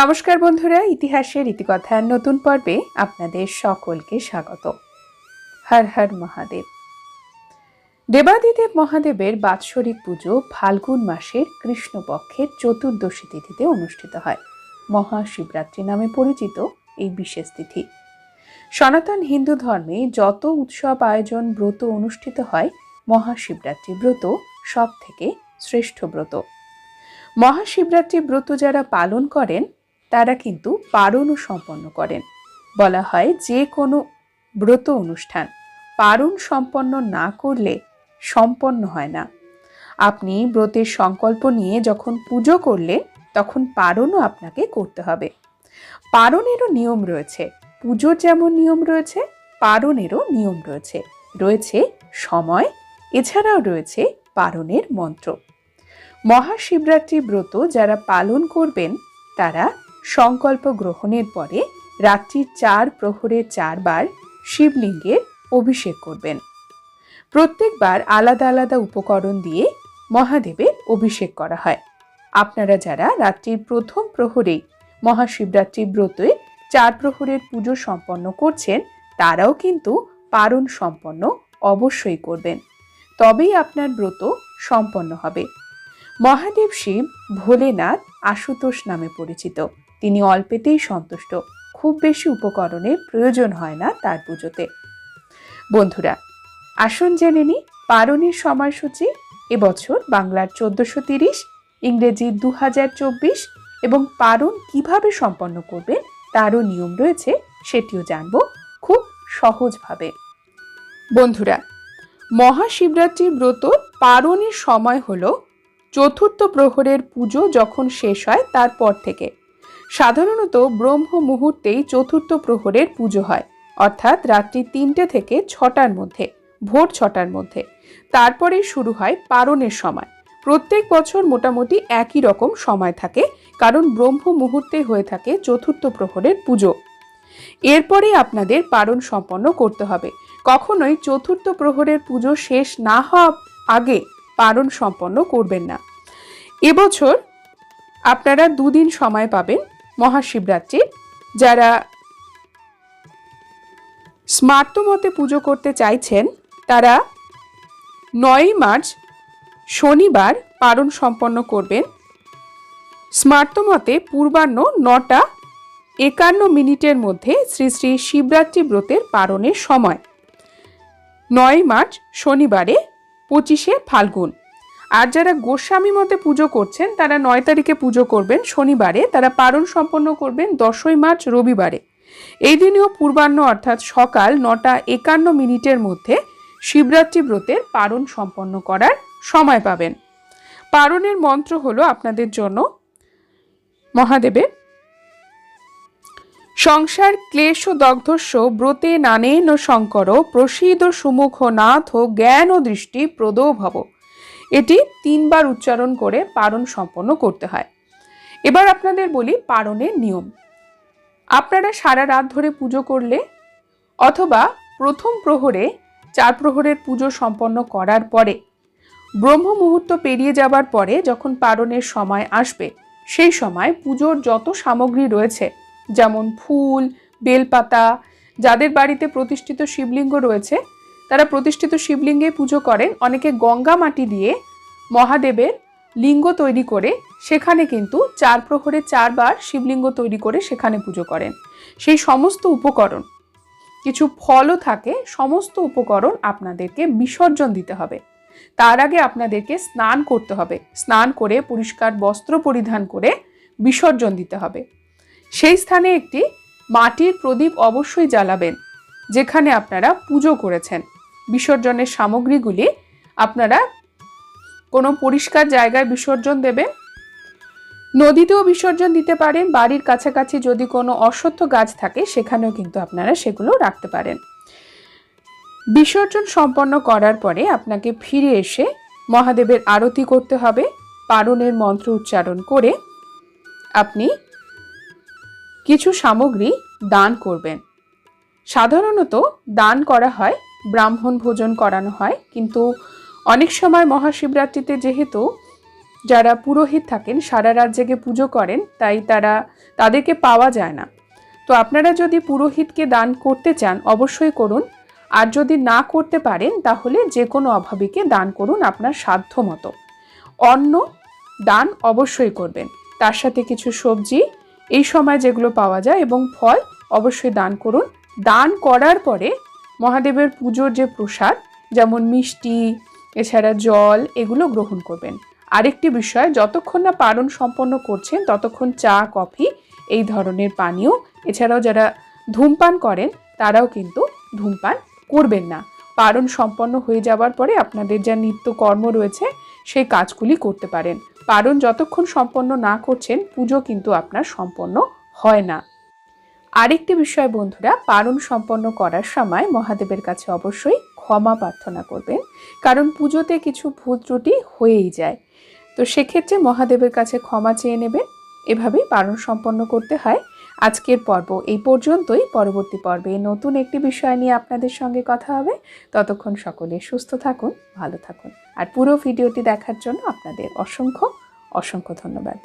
নমস্কার বন্ধুরা, ইতিহাসের ইতিকথার নতুন পর্বে আপনাদের সকলকে স্বাগত। হর হর মহাদেব। দেবাদিদেব মহাদেবের বাৎসরিক পুজো ফাল্গুন মাসের কৃষ্ণপক্ষের চতুর্দশী তিথিতে অনুষ্ঠিত হয়। মহাশিবরাত্রি নামে পরিচিত এই বিশেষ তিথি। সনাতন হিন্দু ধর্মে যত উৎসব আয়োজন ব্রত অনুষ্ঠিত হয়, মহাশিবরাত্রি ব্রত সব থেকে শ্রেষ্ঠ ব্রত। মহাশিবরাত্রি ব্রত যারা পালন করেন তারা কিন্তু পারণও সম্পন্ন করেন। বলা হয় যে কোনো ব্রত অনুষ্ঠান পারণ সম্পন্ন না করলে সম্পন্ন হয় না। আপনি ব্রতের সংকল্প নিয়ে যখন পুজো করলেন তখন পারণও আপনাকে করতে হবে। পারণেরও নিয়ম রয়েছে। পুজোর যেমন নিয়ম রয়েছে, পারণেরও নিয়ম রয়েছে। রয়েছে সময়, এছাড়াও রয়েছে পারণের মন্ত্র। মহাশিবরাত্রি ব্রত যারা পালন করবেন, তারা সংকল্প গ্রহণের পরে রাত্রির চার প্রহরে চারবার শিবলিঙ্গের অভিষেক করবেন। প্রত্যেকবার আলাদা আলাদা উপকরণ দিয়ে মহাদেবের অভিষেক করা হয়। আপনারা যারা রাত্রির প্রথম প্রহরেই মহাশিবরাত্রি ব্রতে চার প্রহরের পুজো সম্পন্ন করছেন, তারাও কিন্তু পারণ সম্পন্ন অবশ্যই করবেন। তবেই আপনার ব্রত সম্পন্ন হবে। মহাদেব শিব ভোলেনাথ আশুতোষ নামে পরিচিত। তিনি অল্পেতেই সন্তুষ্ট। খুব বেশি উপকরণের প্রয়োজন হয় না তার পুজোতে। বন্ধুরা, আসুন জেনে নি পারণের সময়সূচি এবছর বাংলার চোদ্দশো তিরিশ, ইংরেজি দু হাজার চব্বিশ এবং পারণ কীভাবে সম্পন্ন করবেন তারও নিয়ম রয়েছে সেটিও জানব খুব সহজভাবে। বন্ধুরা, মহাশিবরাত্রির ব্রত পারণের সময় হলো চতুর্থ প্রহরের পুজো যখন শেষ হয় তারপর থেকে। সাধারণত ব্রহ্ম মুহূর্তেই চতুর্থ প্রহরের পুজো হয়, অর্থাৎ রাত্রি তিনটে থেকে ছটার মধ্যে, ভোর ছটার মধ্যে। তারপরেই শুরু হয় পারণের সময়। প্রত্যেক বছর মোটামুটি একই রকম সময় থাকে, কারণ ব্রহ্ম মুহূর্তে হয়ে থাকে চতুর্থ প্রহরের পুজো। এরপরেই আপনাদের পারণ সম্পন্ন করতে হবে। কখনোই চতুর্থ প্রহরের পুজো শেষ না হওয়া আগে পারণ সম্পন্ন করবেন না। এবছর আপনারা দুদিন সময় পাবেন মহাশিবরাত্রির যারা স্মার্ত মতে পুজো করতে চাইছেন, তারা নয়ই মার্চ শনিবার পারণ সম্পন্ন করবেন। স্মার্ত মতে পূর্বাহ্ন নটা একান্ন মিনিটের মধ্যে শ্রী শ্রী শিবরাত্রি ব্রতের পারণের সময়। নয় মার্চ শনিবারে পঁচিশে ফাল্গুন। আর যারা গোস্বামী মতে পুজো করছেন, তারা নয় তারিখে পুজো করবেন শনিবারে, তারা পারণ সম্পন্ন করবেন দশই মার্চ রবিবারে। এই দিনেও পূর্বাহ্ন অর্থাৎ সকাল নটা একান্ন মিনিটের মধ্যে শিবরাত্রি ব্রতের পারণ সম্পন্ন করার সময় পাবেন। পারণের মন্ত্র হলো আপনাদের জন্য, মহাদেবের, সংসার ক্লেশ ও দগ্ধস্য ব্রতে নানেন শঙ্কর, প্রসিদ সুমুখ নাথ ও জ্ঞান ও দৃষ্টি প্রদ ভব এটি তিনবার উচ্চারণ করে পারণ সম্পন্ন করতে হয়। এবার আপনাদের বলি পারণের নিয়ম। আপনারা সারা রাত ধরে পুজো করলে অথবা প্রথম প্রহরে, চার প্রহরের পুজো সম্পন্ন করার পরে, ব্রহ্ম মুহূর্ত পেরিয়ে যাবার পরে যখন পারণের সময় আসবে, সেই সময় পুজোর যত সামগ্রী রয়েছে, যেমন ফুল, বেলপাতা, যাদের বাড়িতে প্রতিষ্ঠিত শিবলিঙ্গ রয়েছে তারা প্রতিষ্ঠিত শিবলিঙ্গে পুজো করেন। অনেকে গঙ্গা মাটি দিয়ে মহাদেবের লিঙ্গ তৈরি করে সেখানে কিন্তু চার প্রহরে চারবার শিবলিঙ্গ তৈরি করে সেখানে পুজো করেন। সেই সমস্ত উপকরণ, কিছু ফলও থাকে, সমস্ত উপকরণ আপনাদেরকে বিসর্জন দিতে হবে। তার আগে আপনাদেরকে স্নান করতে হবে। স্নান করে পরিষ্কার বস্ত্র পরিধান করে বিসর্জন দিতে হবে। সেই স্থানে একটি মাটির প্রদীপ অবশ্যই জ্বালাবেন, যেখানে আপনারা পুজো করেছেন। বিসর্জনের সামগ্রীগুলি আপনারা কোনো পরিষ্কার জায়গায় বিসর্জন দেবেন। নদীতেও বিসর্জন দিতে পারেন, বাড়ির কাছাকাছি যদি কোনো অশ্বত্থ গাছ থাকে, সেখানেও কিন্তু আপনারা সেগুলো রাখতে পারেন। বিসর্জন সম্পন্ন করার পরে আপনাকে ফিরে এসে মহাদেবের আরতি করতে হবে। পারণের মন্ত্র উচ্চারণ করে আপনি কিছু সামগ্রী দান করবেন। সাধারণত দান করা হয় ব্রাহ্মণ ভোজন করানো হয়। কিন্তু অনেক সময় মহাশিবরাত্রিতে যেহেতু যারা পুরোহিত থাকেন, সারা রাত জেগে পুজো করেন, তাই তারা তাদেরকে পাওয়া যায় না। তো আপনারা যদি পুরোহিতকে দান করতে চান, অবশ্যই করুন। আর যদি না করতে পারেন, তাহলে যে কোনো অভাবীকে দান করুন আপনার সাধ্য মতো। অন্ন, দান অবশ্যই করবেন। তার সাথে কিছু সবজি, এই সময় যেগুলো পাওয়া যায় এবং ফল অবশ্যই দান করুন। দান করার পরে মহাদেবের পুজোর যে প্রসাদ, যেমন মিষ্টি, এছাড়া জল, এগুলো গ্রহণ করবেন। আরেকটি বিষয়, যতক্ষণ না পালন সম্পন্ন করছেন, ততক্ষণ চা, কফি, এই ধরনের পানীয়। এছাড়াও যারা ধূমপান করেন, তারাও কিন্তু ধূমপান করবেন না। পালন সম্পন্ন হয়ে যাওয়ার পরে আপনাদের যা নিত্য কর্ম রয়েছে, সেই কাজগুলি করতে পারেন। পালন যতক্ষণ সম্পন্ন না করছেন, পুজো কিন্তু আপনার সম্পন্ন হয় না। আরেকটি বিষয় বন্ধুরা পালন সম্পন্ন করার সময় মহাদেবের কাছে অবশ্যই ক্ষমা প্রার্থনা করবেন, কারণ পুজোতে কিছু ভুল ত্রুটি হয়েই যায়। তো সেক্ষেত্রে মহাদেবের কাছে ক্ষমা চেয়ে নেবেন, এভাবেই পালন সম্পন্ন করতে হয়। আজকের পর্ব এই পর্যন্তই, পরবর্তী পর্বে নতুন একটি বিষয় নিয়ে আপনাদের সঙ্গে কথা হবে। ততক্ষণ সকলে সুস্থ থাকুন, ভালো থাকুন। আর পুরো ভিডিওটি দেখার জন্য আপনাদের অসংখ্য অসংখ্য ধন্যবাদ।